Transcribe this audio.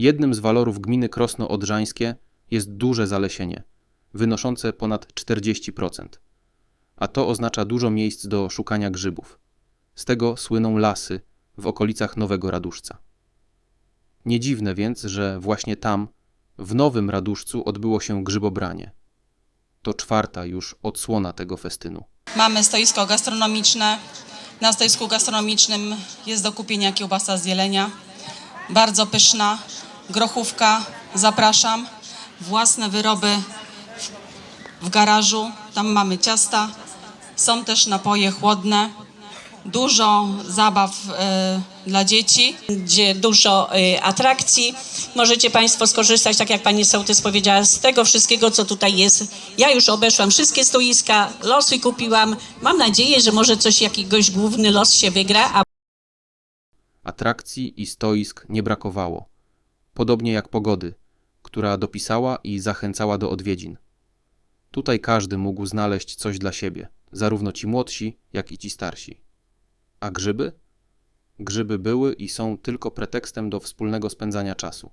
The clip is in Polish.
Jednym z walorów gminy Krosno Odrzańskie jest duże zalesienie, wynoszące ponad 40%. A to oznacza dużo miejsc do szukania grzybów. Z tego słyną lasy w okolicach Nowego Raduszca. Nie dziwne więc, że właśnie tam, w Nowym Raduszcu, odbyło się grzybobranie. To czwarta już odsłona tego festynu. Mamy stoisko gastronomiczne. Na stoisku gastronomicznym jest do kupienia kiełbasa z jelenia. Bardzo pyszna. Grochówka. Zapraszam. Własne wyroby w- garażu. Tam mamy ciasta. Są też napoje chłodne. Dużo zabaw e, dla dzieci. będzie dużo y, atrakcji. Możecie Państwo skorzystać, tak jak Pani Sołtys powiedziała, z tego wszystkiego, co tutaj jest. Ja już obeszłam wszystkie stoiska, losy kupiłam. Mam nadzieję, że może coś, jakiegoś główny los się wygra, a Atrakcji i stoisk nie brakowało, podobnie jak pogody, która dopisała i zachęcała do odwiedzin. Tutaj każdy mógł znaleźć coś dla siebie, zarówno ci młodsi, jak i ci starsi. A grzyby? Grzyby były i są tylko pretekstem do wspólnego spędzania czasu.